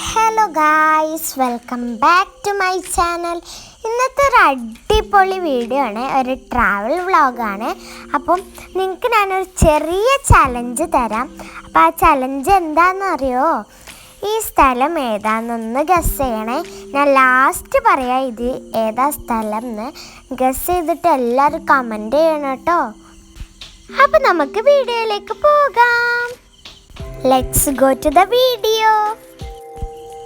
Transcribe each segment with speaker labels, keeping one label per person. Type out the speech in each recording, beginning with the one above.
Speaker 1: Hello guys welcome back to my channel ഇന്നത്തെ ഒരു അടിപൊളി വീഡിയോ ആണ് ഒരു ട്രാവൽ വ്ളോഗാണ് അപ്പം നിങ്ങൾക്ക് ഞാനൊരു ചെറിയ ചലഞ്ച് തരാം. അപ്പോൾ ആ ചലഞ്ച് എന്താണെന്നറിയോ ഈ സ്ഥലം ഏതാണെന്നൊന്ന് ഗസ് ചെയ്യണേ. ഞാൻ ലാസ്റ്റ് പറയാം ഇത് ഏതാ സ്ഥലം എന്ന് ഗസ് ചെയ്തിട്ട് എല്ലാവരും കമന്റ് ചെയ്യണം കേട്ടോ. അപ്പം നമുക്ക് വീഡിയോയിലേക്ക് പോകാം. Let's go to the video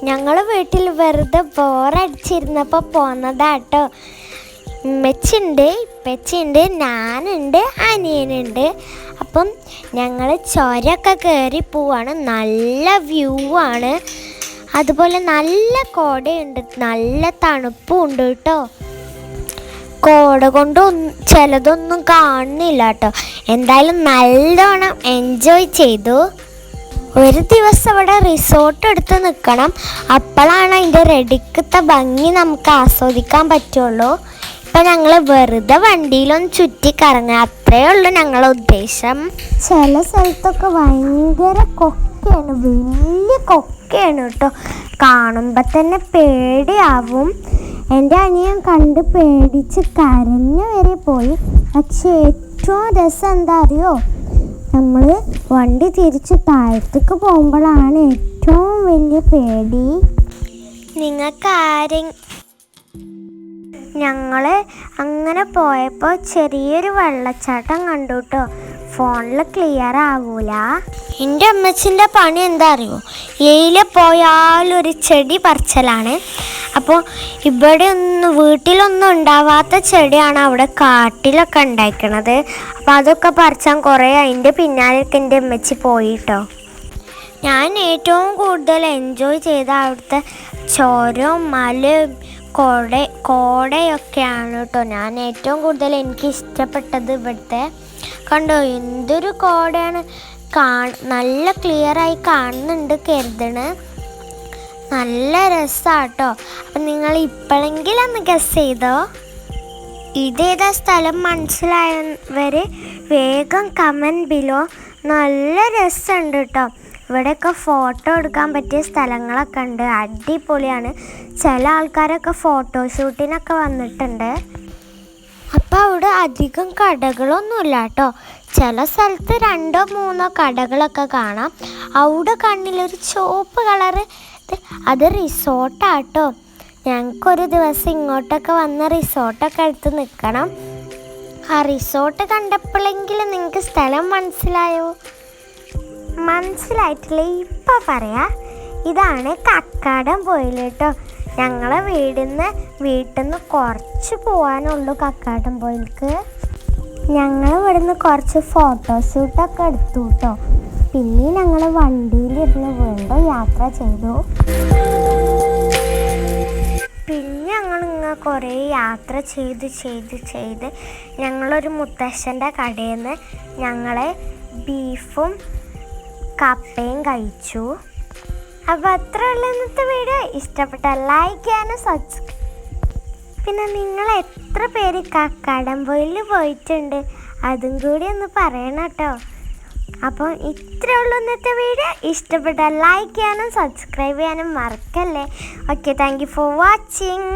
Speaker 1: ഞങ്ങൾ വീട്ടിൽ വെറുതെ ബോറടിച്ചിരുന്നപ്പോൾ പോന്നതാട്ടോ. ഉമ്മച്ചുണ്ട് ഇപ്പച്ചുണ്ട് ഞാനുണ്ട് അനിയനുണ്ട്. അപ്പം ഞങ്ങൾ ചുരമൊക്കെ കയറി പോവാണ്. നല്ല വ്യൂ ആണ്. അതുപോലെ നല്ല കോടയുണ്ട്. നല്ല തണുപ്പും ഉണ്ട് കേട്ടോ കോട കൊണ്ട് ചിലതൊന്നും കാണുന്നില്ല കേട്ടോ എന്തായാലും നല്ലോണം എൻജോയ് ചെയ്തു. ഒരു ദിവസം ഇവിടെ റിസോർട്ട് എടുത്ത് നിൽക്കണം അപ്പോഴാണ് അതിന്റെ റെഡിക്കത്തെ ഭംഗി നമുക്ക് ആസ്വദിക്കാൻ പറ്റുള്ളൂ. ഇപ്പം ഞങ്ങൾ വെറുതെ വണ്ടിയിലൊന്ന് ചുറ്റിക്കറങ്ങുക. അത്രയേ ഉള്ളൂ ഞങ്ങളുടെ ഉദ്ദേശം. ചില സ്ഥലത്തൊക്കെ ഭയങ്കര കൊക്കയാണ്. വലിയ കൊക്കയാണ് കേട്ടോ. കാണുമ്പോൾ തന്നെ പേടിയാവും. എന്റെ അനിയൻ കണ്ട് പേടിച്ച് കരഞ്ഞു വരെ പോയി. പക്ഷേ ഏറ്റവും രസം എന്താ അറിയോ? നമ്മൾ വണ്ടി തിരിച്ച് താഴത്തേക്ക് പോകുമ്പോഴാണ് ഏറ്റവും വലിയ പേടി. നിങ്ങൾക്ക് ആരെ ഞങ്ങൾ അങ്ങനെ പോയപ്പോൾ ചെറിയൊരു വെള്ളച്ചാട്ടം കണ്ടു കേട്ടോ ഫോണിൽ ക്ലിയർ ആവൂല. എന്റെ അമ്മച്ചിന്റെ പണി എന്താ അറിയോ? എയിലെ പോയാലൊരു ചെടി പറിച്ചലാണ്. അപ്പോൾ ഇവിടെ ഒന്നും വീട്ടിലൊന്നും ഉണ്ടാവാത്ത ചെടിയാണ് അവിടെ കാട്ടിലൊക്കെ ഉണ്ടായിക്കണത്. അപ്പോൾ അതൊക്കെ പറിച്ചാൽ കുറേ അതിന്റെ പിന്നാലെയൊക്കെ എന്റെ അമ്മച്ചി പോയിട്ടോ ഞാൻ ഏറ്റവും കൂടുതൽ എൻജോയ് ചെയ്ത അവിടുത്തെ ചോരവും മലയും കോട കോടയൊക്കെയാണ് കേട്ടോ ഞാൻ ഏറ്റവും കൂടുതൽ എനിക്ക് ഇഷ്ടപ്പെട്ടത് ഇവിടുത്തെ. കണ്ടോ എന്തൊരു കോടയാണ്. കാ നല്ല ക്ലിയറായി കാണുന്നുണ്ട് കരുതണ്. നല്ല രസാട്ടോ. അപ്പം നിങ്ങൾ ഇപ്പോഴെങ്കിലും ഒന്ന് ഗസ് ചെയ്തോ. ഇതേതാ സ്ഥലം മനസ്സിലായവർ വേഗം കമന്റ് ബിലോ നല്ല രസമുണ്ട് കേട്ടോ ഇവിടെയൊക്കെ ഫോട്ടോ എടുക്കാൻ പറ്റിയ സ്ഥലങ്ങളൊക്കെ ഉണ്ട്. അടിപൊളിയാണ്. ചില ആൾക്കാരൊക്കെ ഫോട്ടോഷൂട്ടിനൊക്കെ വന്നിട്ടുണ്ട്. അപ്പോൾ അവിടെ അധികം കടകളൊന്നുമില്ല കേട്ടോ ചില സ്ഥലത്ത് രണ്ടോ മൂന്നോ കടകളൊക്കെ കാണാം. അവിടെ കണ്ണിലൊരു ചുവപ്പ് കളറ് അത് റിസോർട്ടാട്ടോ. ഞങ്ങൾക്കൊരു ദിവസം ഇങ്ങോട്ടൊക്കെ വന്ന റിസോർട്ടൊക്കെ എടുത്ത് നിൽക്കണം. ആ റിസോർട്ട് കണ്ടപ്പോഴെങ്കിലും നിങ്ങൾക്ക് സ്ഥലം മനസ്സിലായോ? മനസ്സിലായിട്ടില്ല. ഇപ്പം പറയാം. ഇതാണ് കക്കാടം പോയിൽ കേട്ടോ. ഞങ്ങളെ വീടിന്ന് വീട്ടിൽ നിന്ന് കുറച്ച് പോകാനുള്ളൂ കക്കാടം പോയിലേക്ക് ഞങ്ങൾ ഇവിടുന്ന് കുറച്ച് ഫോട്ടോഷൂട്ടൊക്കെ എടുത്തു കേട്ടോ. പിന്നെ ഞങ്ങൾ വണ്ടിയിലിരുന്ന് വീണ്ടും യാത്ര ചെയ്തു. പിന്നെ ഞങ്ങൾ ഇങ്ങനെ കുറേ യാത്ര ചെയ്ത് ചെയ്ത് ചെയ്ത് ഞങ്ങളൊരു മുത്തശ്ശന്റെ കടയിൽ നിന്ന് ഞങ്ങളെ ബീഫും കപ്പയും കഴിച്ചു. അപ്പോൾ അത്ര ഉള്ള ഇന്നത്തെ വീഡിയോ. ഇഷ്ടപ്പെട്ട ലൈക്ക് ചെയ്യാനും സബ്സ്ക്രൈബ് പിന്നെ നിങ്ങൾ എത്ര പേര് കക്കാടംപൊയിൽ പോയിട്ടുണ്ട്? അതും കൂടി ഒന്ന് പറയണം കേട്ടോ. അപ്പോൾ ഇത്രേ ഉള്ളൂ ഇന്നത്തെ വീഡിയോ. ഇഷ്ടപ്പെട്ടാൽ ലൈക്ക് ചെയ്യാനും സബ്സ്ക്രൈബ് ചെയ്യാനും മറക്കല്ലേ. Okay thank you for watching